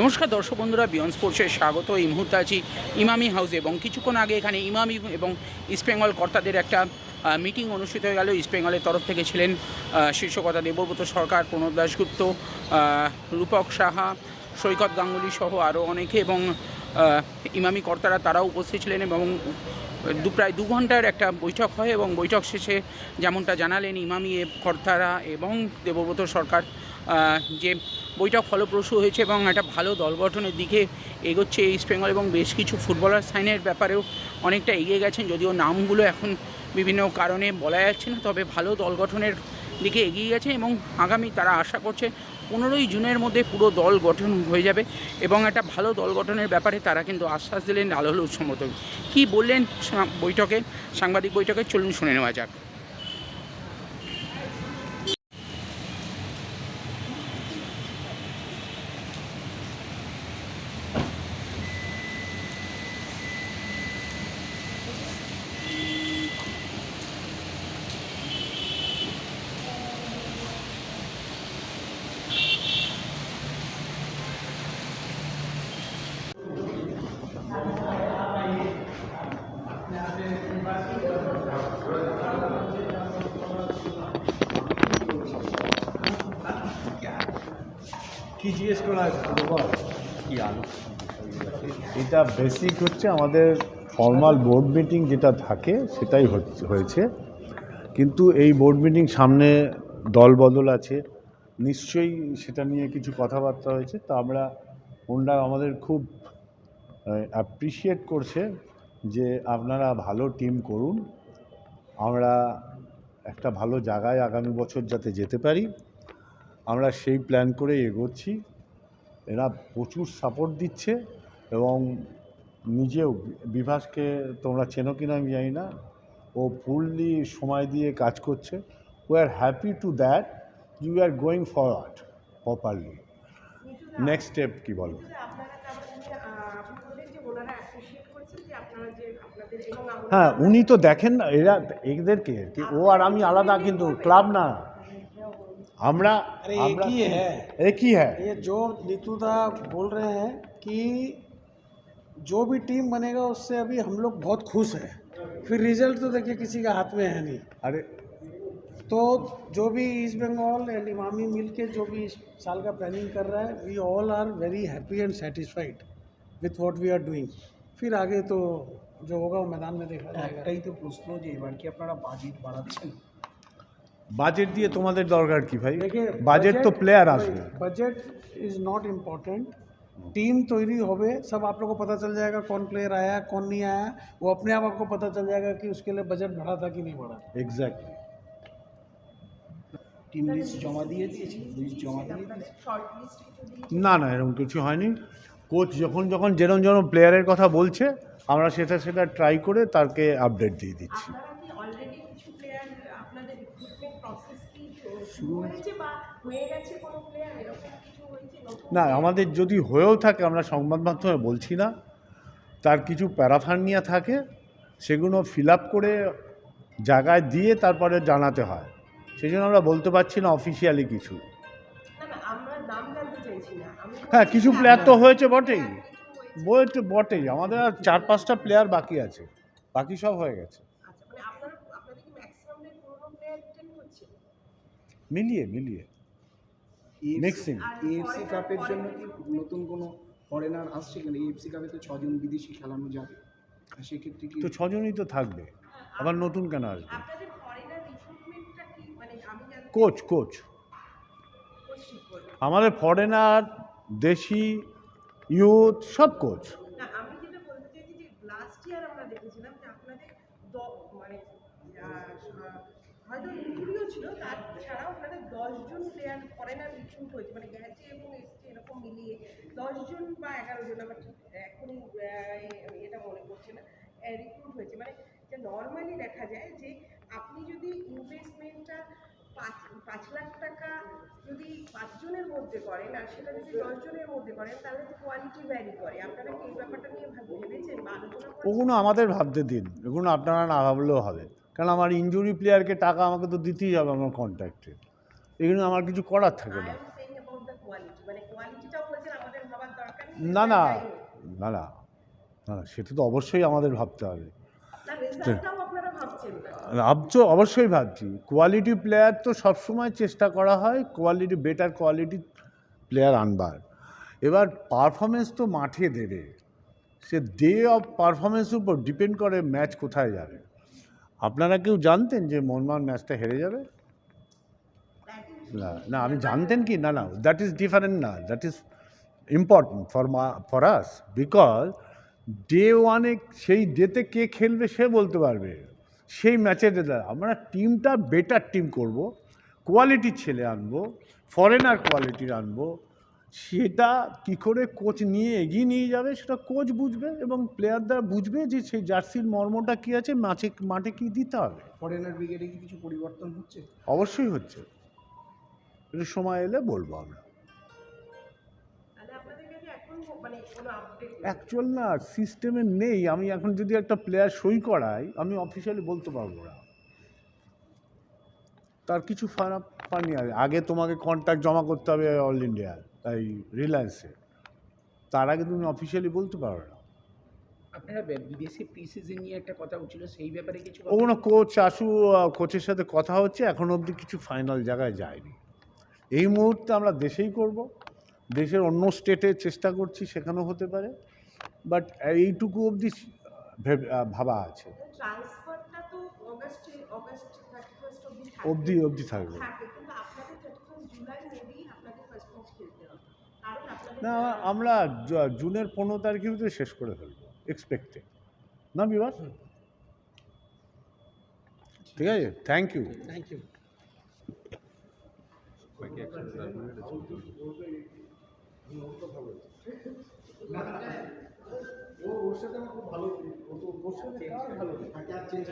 নমস্কার দর্শক বন্ধুরা বিয়ন স্পোর্টসে স্বাগত। এই মুহূর্তে আছি ইমামি হাউসে এবং কিছুক্ষণ আগে এখানে ইমামি এবং ইস্টবেঙ্গল কর্তাদের একটা মিটিং অনুষ্ঠিত হয়ে গেল। ইস্টবেঙ্গলের তরফ থেকে ছিলেন শীর্ষকর্তা দেবব্রত সরকার, প্রণব দাশগুপ্ত রূপক সাহা, সৈকত গাঙ্গুলি সহ আরও অনেকে এবং ইমামি কর্তারা তারাও উপস্থিত ছিলেন এবং দু প্রায় দু ঘণ্টার একটা বৈঠক হয় এবং বৈঠক শেষে যেমনটা জানালেন ইমামি কর্তারা এবং দেবব্রত সরকার যে বৈঠক ফলপ্রসূ হয়েছে এবং একটা ভালো দল গঠনের দিকে এগোচ্ছে ইস্ট বেঙ্গল এবং বেশ কিছু ফুটবলার সাইনের ব্যাপারেও অনেকটা এগিয়ে গেছেন যদিও নামগুলো এখন বিভিন্ন কারণে বলা যাচ্ছে না, তবে ভালো দল গঠনের দিকে এগিয়ে গেছে এবং আগামী তারা আশা করছে পনেরোই জুনের মধ্যে পুরো দল গঠন হয়ে যাবে এবং একটা ভালো দল গঠনের ব্যাপারে তারা কিন্তু আশ্বাস দিলেন আলোল সমর্থক কী বললেন বৈঠকে, সাংবাদিক বৈঠকে? চলুন শুনে নেওয়া যাক। কি জিজ্ঞেস করা আছে? কি আলো? এটা বেসিক হচ্ছে আমাদের ফর্মাল বোর্ড মিটিং যেটা থাকে সেটাই হচ্ছে হয়েছে। কিন্তু এই বোর্ড মিটিং সামনে দল বদল আছে। নিশ্চয়ই সেটা নিয়ে কিছু কথাবার্তা হয়েছে। তা আমরা ওনরা আমাদের খুব অ্যাপ্রিসিয়েট করছে যে আপনারা ভালো টিম করুন। আমরা একটা ভালো জায়গায় আগামী বছর যাতে যেতে পারি। আমরা সেই প্ল্যান করে এগোচ্ছি। এরা প্রচুর সাপোর্ট দিচ্ছে এবং নিজেও বিভাসকে তোমরা চেনো কিনা আমি জানি না। ও ফুললি সময় দিয়ে কাজ করছে। We are happy to that you are going forward properly next step কি বলো? হ্যাঁ উনি তো দেখেন না, এরা এদেরকে কি ও আর আমি আলাদা, কিন্তু ক্লাব না। আমরা अरे एक আমরা- ही है একই হ্যাঁ ये जो नीतू दा बोल रहे हैं कि जो भी टीम बनेगा उससे अभी हम लोग बहुत खुश हैं फिर रिजल्ट तो देखिए किसी का हाथ में है नहीं আরে तो जो भी ईस्ट बंगाल एंड इमामी मिल के जो भी इस साल का प्लानिंग कर रहा है we all are very happy and satisfied with what we are doing फिर आगे तो जो होगा वो मैदान में देखा जाएगा একটাই তো প্রশ্ন যে এবার কি আপনারা বাজেট বাড়াচ্ছেন বাজেট দিয়ে তোমাদের দরকার কি ভাই देखिए বাজেট তো প্লেয়ার আসবে budget is not important team तैयारी होवे सब आप लोगों को पता चल जाएगा कौन प्लेयर आया कौन नहीं आया वो अपने आप आपको पता चल जाएगा कि उसके लिए बजट बढ़ा था कि नहीं बढ़ा था এক্স্যাক্টলি টিম লিস্ট জমা দিয়ে দিয়েছি লিস্ট জমা দিয়ে দিয়েছি শর্ট লিস্ট যদি না না এরকম কিছু হয়নি কোচ যখন যখন যেরকম যেরকম প্লেয়ারের কথা বলছে আমরা সেটা সেটা ট্রাই করে তাকে আপডেট দিয়ে দিচ্ছি না আমাদের যদি হয়েও থাকে আমরা সংবাদ মাধ্যমে বলছি না। তার কিছু প্যারাফার্নিয়া থাকে সেগুলো ফিল আপ করে জায়গায় দিয়ে তারপরে জানাতে হয়। সেই জন্য আমরা বলতে পারছি না অফিসিয়ালি কিছু। হ্যাঁ কিছু প্লেয়ার তো হয়েছে বটেই। বটেই। আমাদের আর চার পাঁচটা প্লেয়ার বাকি আছে। বাকি সব হয়ে গেছে আচ্ছা মানে আপনারা আপনাদের কি ম্যাক্সিমাম পুরোনো প্লেয়ার রিটেন করছেন মিলিয়ে মিলিয়ে। Mixing. এএফসি কাপের জন্য কি নতুন কোনো ফরেনার আসছে কেন? এএফসি কাপে তো ছজন বিদেশি খেলানো যাবে। আর সেক্ষেত্রে কি তো ছজনই তো থাকবে। আবার নতুন কেন আসবে? আপনাদের ফরেনার রিক্রুটমেন্টটা কি? মানে আমি জানতে কোচ কোচ কোচ ঠিক করবে আমাদের ফরেনার দেশি ইউথ সব কোচ না আমি যেটা বলতে চাইছি যে লাস্ট ইয়ার আমরা দেখেছিলাম যে আপনাদের মানে আহ, হয়তো ইঞ্জুরিও ছিল তাছাড়াও আপনাদের দশজন প্লেয়ার ফরেনার রিক্রুট হয়েছে মানে গেছে এবং এসছে এরকম মিলিয়ে দশজন বা এগারো জন আমার ঠিক এখনই এটা মনে পড়ছে না রিক্রুট হয়েছে। মানে যে নর্মালি দেখা যায় যে আপনি যদি ইনভেস্টমেন্টটা পাঁচ পাঁচ লাখ টাকা যদি পাঁচজনের মধ্যে করেন আর সেটা যদি দশজনের মধ্যে করেন, তাহলে তো কোয়ালিটি ভ্যারি করে। আপনারা কি এই ব্যাপারটা নিয়ে ভাব- ভেবেছেন? বা আলোচনা ওগুলো আমাদের ভাবতে দিন। এগুলো আপনারা না ভাবলেও হবে। কারণ আমার ইঞ্জুরি প্লেয়ারকে টাকা আমাকে তো দিতেই হবে আমার কন্ট্রাক্টে এগুলো আমার কিছু করার থাকে না। মানে না না না না না না সেটা তো অবশ্যই আমাদের ভাবতে হবে। ভাবছ অবশ্যই ভাবছি। কোয়ালিটি প্লেয়ার তো সবসময় চেষ্টা করা হয় কোয়ালিটি বেটার কোয়ালিটি প্লেয়ার আনবার। এবার পারফরমেন্স তো মাঠে দেবে। সে ডে অফ পারফরমেন্সের উপর ডিপেন্ড করে ম্যাচ কোথায় যাবে। আপনারা কেউ জানতেন যে মোহনবাগান ম্যাচটা হেরে যাবে? না না, আমি জানতেন কি? না না দ্যাট ইজ ডিফারেন্ট না দ্যাট ইজ ইম্পর্টেন্ট ফর মা ফর আস বিকজ ডে ওয়ানে সেই ডেতে কে খেলবে সে বলতে পারবে। সেই ম্যাচের আমরা টিমটা বেটার টিম করব কোয়ালিটির ছেলে আনব ফরেনার কোয়ালিটির আনব সেটা কি করে কোচ নিয়ে এগিয়ে নিয়ে যাবে সেটা কোচ বুঝবে এবং প্লেয়াররা বুঝবে যে সেই জার্সির মর্মটা কী আছে মাঠে মাঠে কী দিতে হবে। ফরেনার ব্রিগেডে কি কিছু পরিবর্তন হচ্ছে? অবশ্যই হচ্ছে। একটু সময় এলে বলব আমরা। তাহলে আপনাদের কাছে এখন মানে কোনো আপডেট অ্যাকচুয়াল না সিস্টেমে নেই। আমি এখন যদি একটা প্লেয়ার সই করাই আমি অফিসিয়ালি বলতে পারব না। তার কিছু ফারাক পানি আগে তোমাকে কন্ট্যাক্ট জমা করতে হবে অল ইন্ডিয়া তাই রিলায়েন্সে তার আগে তুমি অফিসিয়ালি বলতে পারো না। আপনারা বিদেশে প্রি নিয়ে একটা কথা হচ্ছিল সেই ব্যাপারে কিছু ওগুলো কোচ আশু কোচের সাথে কথা হচ্ছে এখন অবধি কিছু ফাইনাল জায়গায় যায়নি। এই মুহূর্তে আমরা দেশেই করব। দেশের অন্য স্টেটে চেষ্টা করছি সেখানেও হতে পারে। বাট এইটুকু অবধি ভাবা আছে। অবধি অবধি থাকবে। না আমরা জুনের পনেরো তারিখের ভিতরে শেষ করে ফেলব এক্সপেক্টেড না বিভাস? ঠিক আছে থ্যাংক ইউ থ্যাংক ইউ ওর সাথে আমার খুব ভালো ওর সাথে ভালো? থাকে আর চেঞ্জ